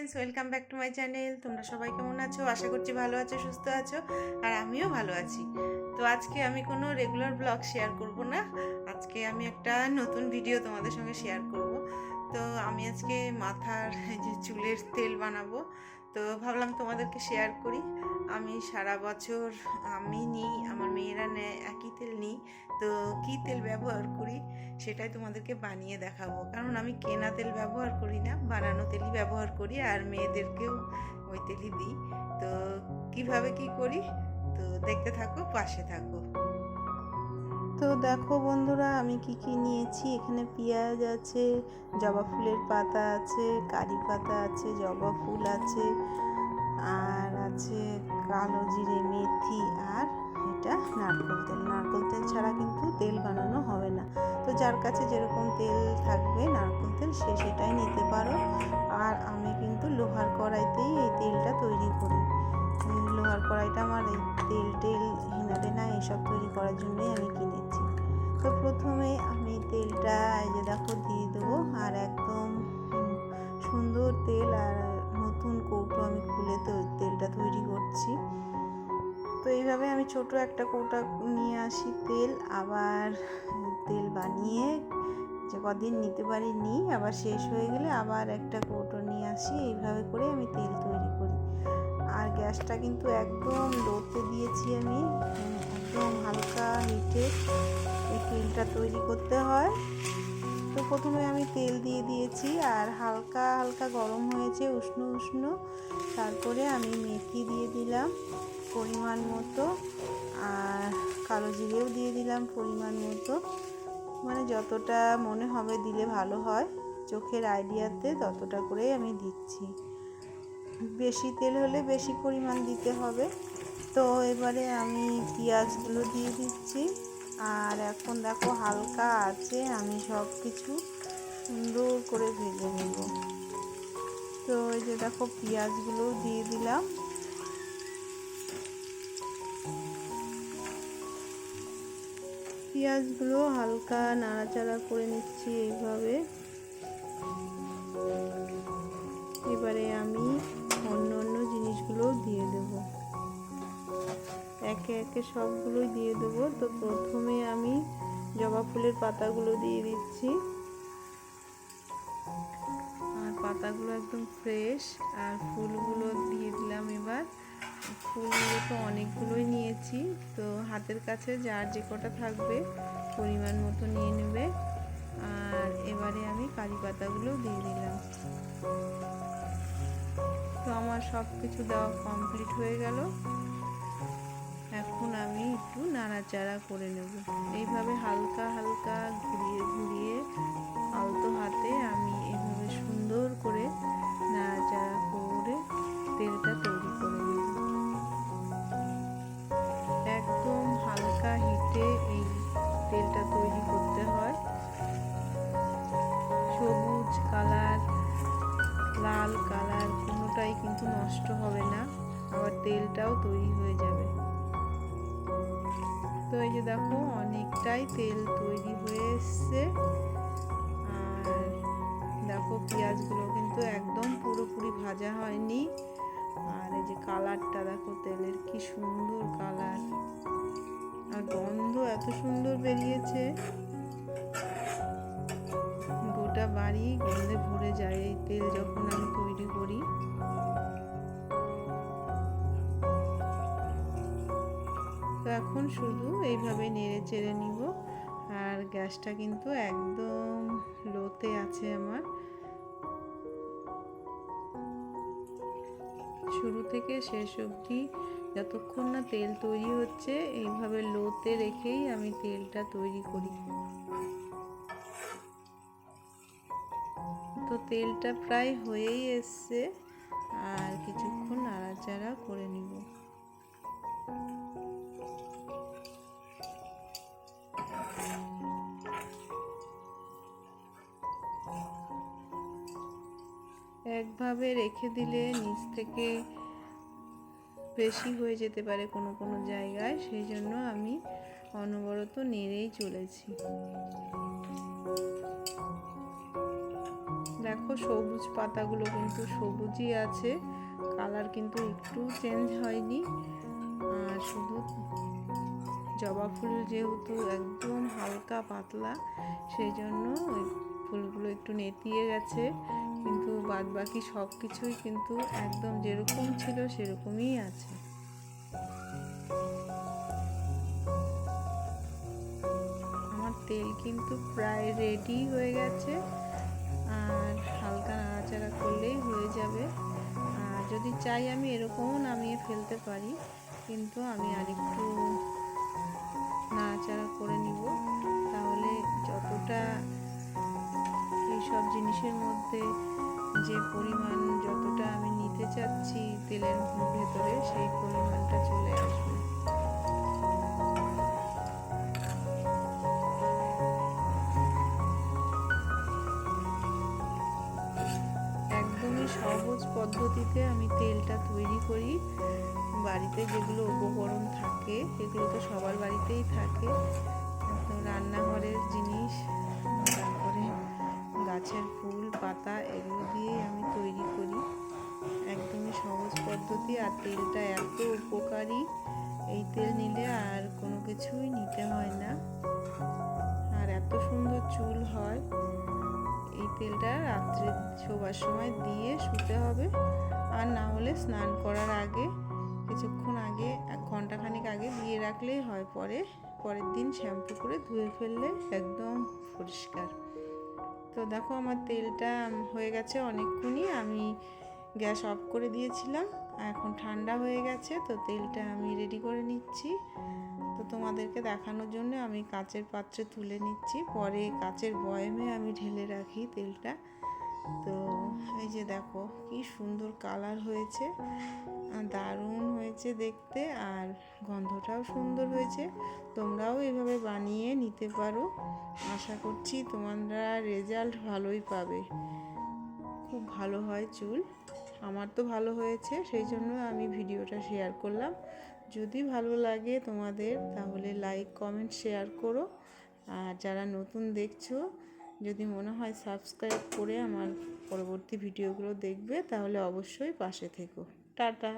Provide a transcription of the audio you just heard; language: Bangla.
Friends welcome back to my channel তোমরা সবাই কেমন আছো? আশা করছি ভালো আছো, সুস্থ আছো, আর আমিও ভালো আছি। তো আজকে আমি কোনো রেগুলার ব্লগ শেয়ার করব না। আজকে আমি একটা নতুন ভিডিও তোমাদের সঙ্গে শেয়ার করব। তো আমি আজকে মাথার যে চুলের তেল বানাবো। তো ভাবলাম তোমাদেরকে শেয়ার করি। আমি সারা বছর আমি নিই, আমার মেয়েরা নেয়, একই তেল নিই। তো কী তেল ব্যবহার করি সেটাই তোমাদেরকে বানিয়ে দেখাবো। কারণ আমি কেনা তেল ব্যবহার করি না, বানানো তেলই ব্যবহার করি আর মেয়েদেরকেও ওই তেলই দিই। তো কীভাবে কি করি? তো দেখতে থাকো, পাশে থাকো। তো দেখো বন্ধুরা, আমি কি কি নিয়েছি? এখানে পেঁয়াজ আছে, জবা ফুলের পাতা আছে, কারি পাতা আছে, জবা ফুল আছে, আর আছে কালো জিরে, মেথি, আর এটা নারকেল তেল। নারকেল তেল ছাড়া কিন্তু তেল বানানো হবে না। তো যার কাছে যেরকম তেল থাকবে নারকেল তেল, সে সেটাই নিতে পারো। আর আমি কিন্তু লোহার কড়াইতেই এই তেলটা তৈরি করি। লোহার কড়াইটা আমার এই তেল টেল হিনারে না এইসব তৈরি করার জন্যই আমি কিনেছি। তো প্রথমে আমি তেলটা এই যে দেখো দিয়ে দেবো আর একদম সুন্দর তেল আর নতুন কৌটো আমি খুলে তো তেলটা তৈরি করছি। তো এইভাবে আমি ছোট একটা কৌটা নিয়ে আসি তেল, আবার তেল বানিয়ে যে কদিন নিতে পারি নিই আবার শেষ হয়ে গেলে আবার একটা কৌটো নিয়ে আসি, এইভাবে করে আমি তেল তৈরি করি। গ্যাসটা কিন্তু একদম লোতে দিয়েছি আমি। একদম হালকা হিটে এই তেলটা তৈরি করতে হয়। তো প্রথমে আমি তেল দিয়ে দিয়েছি আর হালকা হালকা গরম হয়েছে উষ্ণ উষ্ণ। তারপরে আমি মেথি দিয়ে দিলাম পরিমাণ মতো আর কালো জিরেও দিয়ে দিলাম পরিমাণ মতো। মানে যতটা মনে হবে দিলে ভালো হয়। চোখের আইডিয়াতে ততটা করেই আমি দিচ্ছি। বেশি তেল হলে বেশি পরিমাণ দিতে হবে। তো এবারে আমি পেঁয়াজগুলো দিয়ে দিচ্ছি। আর এখন দেখো হালকা আছে, আমি সব কিছু সুন্দর করে ভেজে নেব। তো এই যে দেখো পেঁয়াজগুলো দিয়ে দিলাম। পেঁয়াজগুলো হালকা নাড়াচাড়া করে নিচ্ছি এইভাবে। এবারে আমি জিনিসগুলো দিয়ে দেব। একে একে সবগুলোই দিয়ে দেবো। তো প্রথমে আমি জবা ফুলের পাতাগুলো দিয়ে দিচ্ছি। আর পাতাগুলো একদম ফ্রেশ। আর ফুলগুলো দিয়ে দিলাম এবার। ফুলগুলো তো অনেকগুলোই নিয়েছি। তো হাতের কাছে যার যে কটা থাকবে, পরিমাণ মতো নিয়ে নেবে। আর এবারে আমি কারি পাতাগুলো দিয়ে দিলাম। তো আমার সব কিছু দেওয়া কমপ্লিট হয়ে গেল। এখন আমি একটু নাড়াচাড়া করে নেব। এইভাবে হালকা হালকা ঘুরিয়ে ঘুরিয়ে আলতো হাতে আমি এইভাবে সুন্দর করে তেলটাও তৈরি হয়ে যাবে। তো এই যে দেখো, অনেকটাই তেল তৈরি হয়ে এসছে। আর দেখো, পেঁয়াজগুলো কিন্তু একদম পুরোপুরি ভাজা হয়নি। আর এই যে কালারটা দেখো, তেলের কি সুন্দর কালার। আর গন্ধ এত সুন্দর বেরিয়েছে। গোটা বাড়ি গন্ধে ভরে যায় এই তেল যখন আমি তৈরি করি। এখন শুধু এইভাবে নেড়ে চেড়ে নিব। আর গ্যাসটা কিন্তু একদম লোতে আছে আমার। শুরু থেকে শেষ অবধি যতক্ষণ না তেল তৈরি হচ্ছে, এইভাবে লোতে রেখেই আমি তেলটা তৈরি করি। তো তেলটা প্রায় হয়েই এসছে, আর কিছুক্ষণ নাড়াচাড়া করে নিব। একভাবে রেখে দিলে নিচ থেকে বেশি হয়ে যেতে পারে কোনো কোনো জায়গায়। সেই জন্য আমি অনবরত নেড়েই চলেছি। দেখো সবুজ পাতাগুলো কিন্তু সবুজই আছে। কালার কিন্তু একটু চেঞ্জ হয়নি। আর শুধু জবা ফুল যেহেতু একদম হালকা পাতলা, সেই জন্য ওই ফুলগুলো একটু নেতিয়ে গেছে। কিন্তু বাদ বাকি সব কিছুই কিন্তু একদম যেরকম ছিল সেরকমই আছে। আমার তেল কিন্তু প্রায় রেডি হয়ে গেছে। আর হালকা নাড়াচাড়া করলেই হয়ে যাবে। আর যদি চাই আমি এরকমও নামিয়ে ফেলতে পারি, কিন্তু আমি আরেকটু নাড়াচাড়া করে নিব। এইসব জিনিসের মধ্যে যে পরিমাণ যতটা আমি নিতে চাচ্ছি তেলের ভেতরে, সেই পরিমাণটা চলে আসবে। একদমই সহজ পদ্ধতিতে আমি তেলটা তৈরি করি। বাড়িতে যেগুলো উপকরণ থাকে এগুলো তো সবার বাড়িতেই থাকে। পদ্ধতি আর তেলটা এত উপকারী। এই তেল নিলে আর কোনো কিছুই নিতে হয় না। আর এত সুন্দর চুল হয়। এই তেলটা রাত্রে শোবার সময় দিয়ে শুতে হবে। আর না হলে স্নান করার আগে, কিছুক্ষণ আগে, এক ঘন্টাখানিক আগে দিয়ে রাখলেই হয় পরে। পরের দিন শ্যাম্পু করে ধুয়ে ফেললে একদম পরিষ্কার। তো দেখো আমার তেলটা হয়ে গেছে অনেকক্ষণই। আমি গ্যাস অফ করে দিয়েছিলাম। এখন ঠান্ডা হয়ে গেছে, তো তেলটা আমি রেডি করে নিচ্ছি। তো তোমাদেরকে দেখানোর জন্য আমি কাচের পাত্রে তুলে নিচ্ছি। পরে কাচের বয়মে আমি ঢেলে রাখি তেলটা। তো এই যে দেখো, কি সুন্দর কালার হয়েছে। দারুণ হয়েছে দেখতে আর গন্ধটাও সুন্দর হয়েছে। তোমরাও এভাবে বানিয়ে নিতে পারো। আশা করছি তোমরা রেজাল্ট ভালোই পাবে। খুব ভালো হয় চুল। আমার তো ভালো হয়েছে, সেই জন্য আমি ভিডিওটা শেয়ার করলাম। যদি ভালো লাগে তোমাদের, তাহলে লাইক কমেন্ট শেয়ার করো। আর যারা নতুন দেখছ, যদি মনে হয় সাবস্ক্রাইব করে আমার পরবর্তী ভিডিওগুলো দেখবে, তাহলে অবশ্যই পাশে থেকো। টাটা!